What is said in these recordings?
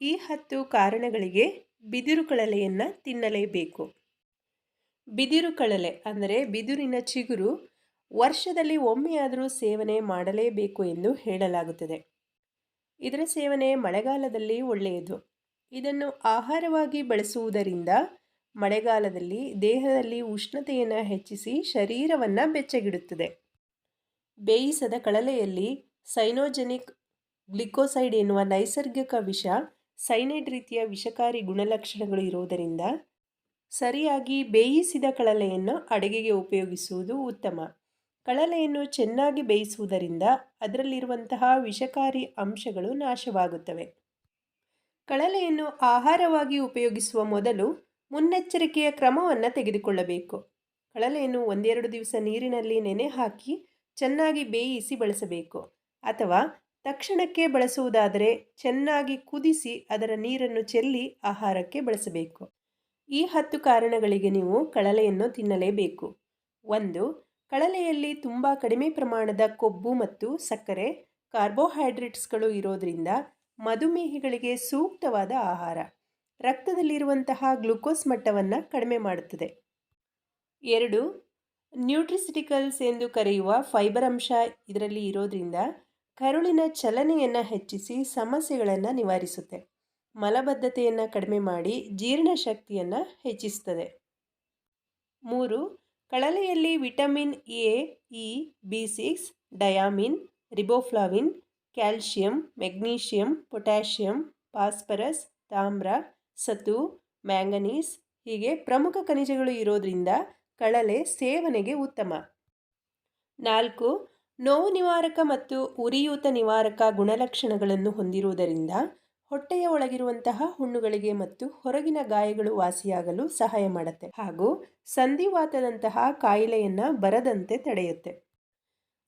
ಈ ಹತ್ತು ಕಾರಣಗಳಿಗೆ ಬಿದಿರು ಕಳಲೆಯನ್ನು ತಿನ್ನಲೇಬೇಕು. ಬಿದಿರು ಕಳಲೆ ಅಂದರೆ ಬಿದಿರಿನ ಚಿಗುರು ವರ್ಷದಲ್ಲಿ ಒಮ್ಮೆಯಾದರೂ ಸೇವನೆ ಮಾಡಲೇಬೇಕು ಎಂದು ಹೇಳಲಾಗುತ್ತದೆ. ಇದರ ಸೇವನೆ ಮಳೆಗಾಲದಲ್ಲಿ ಒಳ್ಳೆಯದು. ಇದನ್ನು ಆಹಾರವಾಗಿ ಬಳಸುವುದರಿಂದ ಮಳೆಗಾಲದಲ್ಲಿ ದೇಹದಲ್ಲಿ ಉಷ್ಣತೆಯನ್ನು ಹೆಚ್ಚಿಸಿ ಶರೀರವನ್ನು ಬೆಚ್ಚಗಿಡುತ್ತದೆ. ಬೇಯಿಸದ ಕಳಲೆಯಲ್ಲಿ ಸೈನೋಜೆನಿಕ್ ಗ್ಲಿಕೋಸೈಡ್ ಎನ್ನುವ ನೈಸರ್ಗಿಕ ವಿಷ ಸೈನೈಡ್ ರೀತಿಯ ವಿಷಕಾರಿ ಗುಣಲಕ್ಷಣಗಳು ಇರುವುದರಿಂದ ಸರಿಯಾಗಿ ಬೇಯಿಸಿದ ಕಳಲೆಯನ್ನು ಅಡುಗೆಗೆ ಉಪಯೋಗಿಸುವುದು ಉತ್ತಮ. ಕಳಲೆಯನ್ನು ಚೆನ್ನಾಗಿ ಬೇಯಿಸುವುದರಿಂದ ಅದರಲ್ಲಿರುವಂತಹ ವಿಷಕಾರಿ ಅಂಶಗಳು ನಾಶವಾಗುತ್ತವೆ. ಕಳಲೆಯನ್ನು ಆಹಾರವಾಗಿ ಉಪಯೋಗಿಸುವ ಮೊದಲು ಮುನ್ನೆಚ್ಚರಿಕೆಯ ಕ್ರಮವನ್ನು ತೆಗೆದುಕೊಳ್ಳಬೇಕು. ಕಳಲೆಯನ್ನು ಒಂದೆರಡು ದಿವಸ ನೀರಿನಲ್ಲಿ ನೆನೆ ಹಾಕಿ ಚೆನ್ನಾಗಿ ಬೇಯಿಸಿ ಬಳಸಬೇಕು. ಅಥವಾ ತಕ್ಷಣಕ್ಕೆ ಬಳಸುವುದಾದರೆ ಚೆನ್ನಾಗಿ ಕುದಿಸಿ ಅದರ ನೀರನ್ನು ಚೆಲ್ಲಿ ಆಹಾರಕ್ಕೆ ಬಳಸಬೇಕು. ಈ ಹತ್ತು ಕಾರಣಗಳಿಗೆ ನೀವು ಕಳಲೆಯನ್ನು ತಿನ್ನಲೇಬೇಕು. ಒಂದು, ಕಳಲೆಯಲ್ಲಿ ತುಂಬ ಕಡಿಮೆ ಪ್ರಮಾಣದ ಕೊಬ್ಬು ಮತ್ತು ಸಕ್ಕರೆ, ಕಾರ್ಬೋಹೈಡ್ರೇಟ್ಸ್ಗಳು ಇರೋದರಿಂದ ಮಧುಮೇಹಿಗಳಿಗೆ ಸೂಕ್ತವಾದ ಆಹಾರ. ರಕ್ತದಲ್ಲಿರುವಂತಹ ಗ್ಲುಕೋಸ್ ಮಟ್ಟವನ್ನು ಕಡಿಮೆ ಮಾಡುತ್ತದೆ. ಎರಡು, ನ್ಯೂಟ್ರಿಸಿಟಿಕಲ್ಸ್ ಎಂದು ಕರೆಯುವ ಫೈಬರ್ ಅಂಶ ಇದರಲ್ಲಿ ಇರೋದ್ರಿಂದ ಕರುಳಿನ ಚಲನೆಯನ್ನು ಹೆಚ್ಚಿಸಿ ಸಮಸ್ಯೆಗಳನ್ನು ನಿವಾರಿಸುತ್ತೆ. ಮಲಬದ್ಧತೆಯನ್ನು ಕಡಿಮೆ ಮಾಡಿ ಜೀರ್ಣಶಕ್ತಿಯನ್ನು ಹೆಚ್ಚಿಸುತ್ತದೆ ಮೂರು, ಕಳಲೆಯಲ್ಲಿ vitamin A, E, B six, thiamine, riboflavin, calcium, magnesium, potassium, phosphorus, ತಾಮ್ರ, ಸತು, ಮ್ಯಾಂಗನೀಸ್ ಹೀಗೆ ಪ್ರಮುಖ ಖನಿಜಗಳು ಇರೋದರಿಂದ ಕಳಲೆ ಸೇವನೆಗೆ ಉತ್ತಮ. ನಾಲ್ಕು ನೋವು ನಿವಾರಕ ಮತ್ತು ಉರಿಯೂತ ನಿವಾರಕ ಗುಣಲಕ್ಷಣಗಳನ್ನು ಹೊಂದಿರುವುದರಿಂದ ಹೊಟ್ಟೆಯ ಒಳಗಿರುವಂತಹ ಹುಣ್ಣುಗಳಿಗೆ ಮತ್ತು ಹೊರಗಿನ ಗಾಯಗಳು ವಾಸಿಯಾಗಲು ಸಹಾಯ ಮಾಡುತ್ತೆ. ಹಾಗೂ ಸಂಧಿವಾತದಂತಹ ಕಾಯಿಲೆಯನ್ನು ಬರದಂತೆ ತಡೆಯುತ್ತೆ.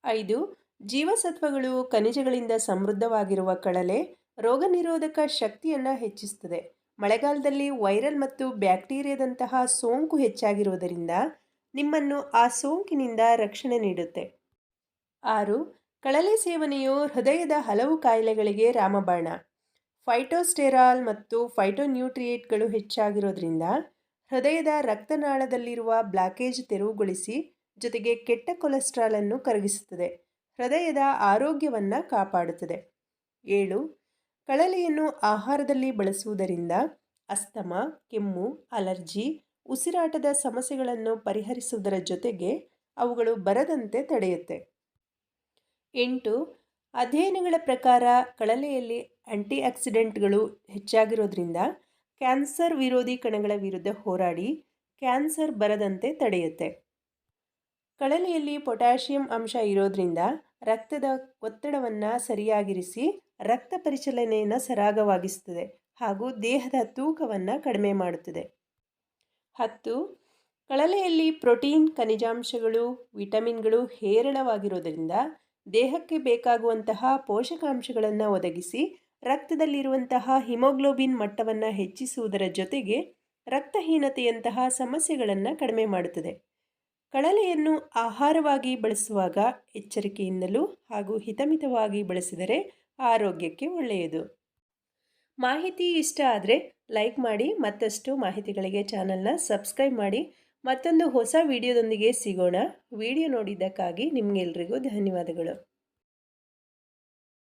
ಐದು, ಜೀವಸತ್ವಗಳು ಖನಿಜಗಳಿಂದ ಸಮೃದ್ಧವಾಗಿರುವ ಕಳಲೆ ರೋಗ ನಿರೋಧಕ ಶಕ್ತಿಯನ್ನು ಹೆಚ್ಚಿಸುತ್ತದೆ ಮಳೆಗಾಲದಲ್ಲಿ ವೈರಲ್ ಮತ್ತು ಬ್ಯಾಕ್ಟೀರಿಯಾದಂತಹ ಸೋಂಕು ಹೆಚ್ಚಾಗಿರುವುದರಿಂದ ನಿಮ್ಮನ್ನು ಆ ಸೋಂಕಿನಿಂದ ರಕ್ಷಣೆ ನೀಡುತ್ತೆ. ಆರು, ಕಳಲೆ ಸೇವನೆಯು ಹೃದಯದ ಹಲವು ಕಾಯಿಲೆಗಳಿಗೆ ರಾಮಬಾಣ. ಫೈಟೋಸ್ಟೆರಾಲ್ ಮತ್ತು ಫೈಟೋನ್ಯೂಟ್ರಿಯೇಟ್ಗಳು ಹೆಚ್ಚಾಗಿರೋದ್ರಿಂದ ಹೃದಯದ ರಕ್ತನಾಳದಲ್ಲಿರುವ ಬ್ಲಾಕೇಜ್ ತೆರವುಗೊಳಿಸಿ ಜೊತೆಗೆ ಕೆಟ್ಟ ಕೊಲೆಸ್ಟ್ರಾಲನ್ನು ಕರಗಿಸುತ್ತದೆ. ಹೃದಯದ ಆರೋಗ್ಯವನ್ನು ಕಾಪಾಡುತ್ತದೆ. ಏಳು, ಕಳಲೆಯನ್ನು ಆಹಾರದಲ್ಲಿ ಬಳಸುವುದರಿಂದ ಅಸ್ತಮ, ಕೆಮ್ಮು, ಅಲರ್ಜಿ, ಉಸಿರಾಟದ ಸಮಸ್ಯೆಗಳನ್ನು ಪರಿಹರಿಸುವುದರ ಜೊತೆಗೆ ಅವುಗಳು ಬರದಂತೆ ತಡೆಯುತ್ತೆ. ಎಂಟು, ಅಧ್ಯಯನಗಳ ಪ್ರಕಾರ ಕಳಲೆಯಲ್ಲಿ ಆಂಟಿ ಆಕ್ಸಿಡೆಂಟ್ಗಳು ಹೆಚ್ಚಾಗಿರೋದ್ರಿಂದ ಕ್ಯಾನ್ಸರ್ ವಿರೋಧಿ ಕಣಗಳ ವಿರುದ್ಧ ಹೋರಾಡಿ ಕ್ಯಾನ್ಸರ್ ಬರದಂತೆ ತಡೆಯುತ್ತೆ. ಕಳಲೆಯಲ್ಲಿ ಪೊಟ್ಯಾಷಿಯಂ ಅಂಶ ಇರೋದ್ರಿಂದ ರಕ್ತದ ಒತ್ತಡವನ್ನು ಸರಿಯಾಗಿರಿಸಿ ರಕ್ತ ಪರಿಚಲನೆಯನ್ನು ಸರಾಗವಾಗಿಸುತ್ತದೆ ಹಾಗೂ ದೇಹದ ತೂಕವನ್ನು ಕಡಿಮೆ ಮಾಡುತ್ತದೆ. ಹತ್ತು, ಕಳಲೆಯಲ್ಲಿ ಪ್ರೋಟೀನ್ ಖನಿಜಾಂಶಗಳು, ವಿಟಮಿನ್ಗಳು ಹೇರಳವಾಗಿರೋದರಿಂದ ದೇಹಕ್ಕೆ ಬೇಕಾಗುವಂತಹ ಪೋಷಕಾಂಶಗಳನ್ನು ಒದಗಿಸಿ ರಕ್ತದಲ್ಲಿರುವಂತಹ ಹಿಮೋಗ್ಲೋಬಿನ್ ಮಟ್ಟವನ್ನು ಹೆಚ್ಚಿಸುವುದರ ಜೊತೆಗೆ ರಕ್ತಹೀನತೆಯಂತಹ ಸಮಸ್ಯೆಗಳನ್ನು ಕಡಿಮೆ ಮಾಡುತ್ತದೆ. ಕಳಲೆಯನ್ನು ಆಹಾರವಾಗಿ ಬಳಸುವಾಗ ಎಚ್ಚರಿಕೆಯಿಂದಲೂ ಹಾಗೂ ಹಿತಮಿತವಾಗಿ ಬಳಸಿದರೆ ಆರೋಗ್ಯಕ್ಕೆ ಒಳ್ಳೆಯದು. ಮಾಹಿತಿ ಇಷ್ಟ ಆದರೆ ಲೈಕ್ ಮಾಡಿ ಮತ್ತಷ್ಟು ಮಾಹಿತಿಗಳಿಗೆ ಚಾನಲ್ನ ಸಬ್ಸ್ಕ್ರೈಬ್ ಮಾಡಿ. ಮತ್ತೊಂದು ಹೊಸ ವಿಡಿಯೋದೊಂದಿಗೆ ಸಿಗೋಣ. ವಿಡಿಯೋ ನೋಡಿದ್ದಕ್ಕಾಗಿ ನಿಮಗೆಲ್ರಿಗೂ ಧನ್ಯವಾದಗಳು.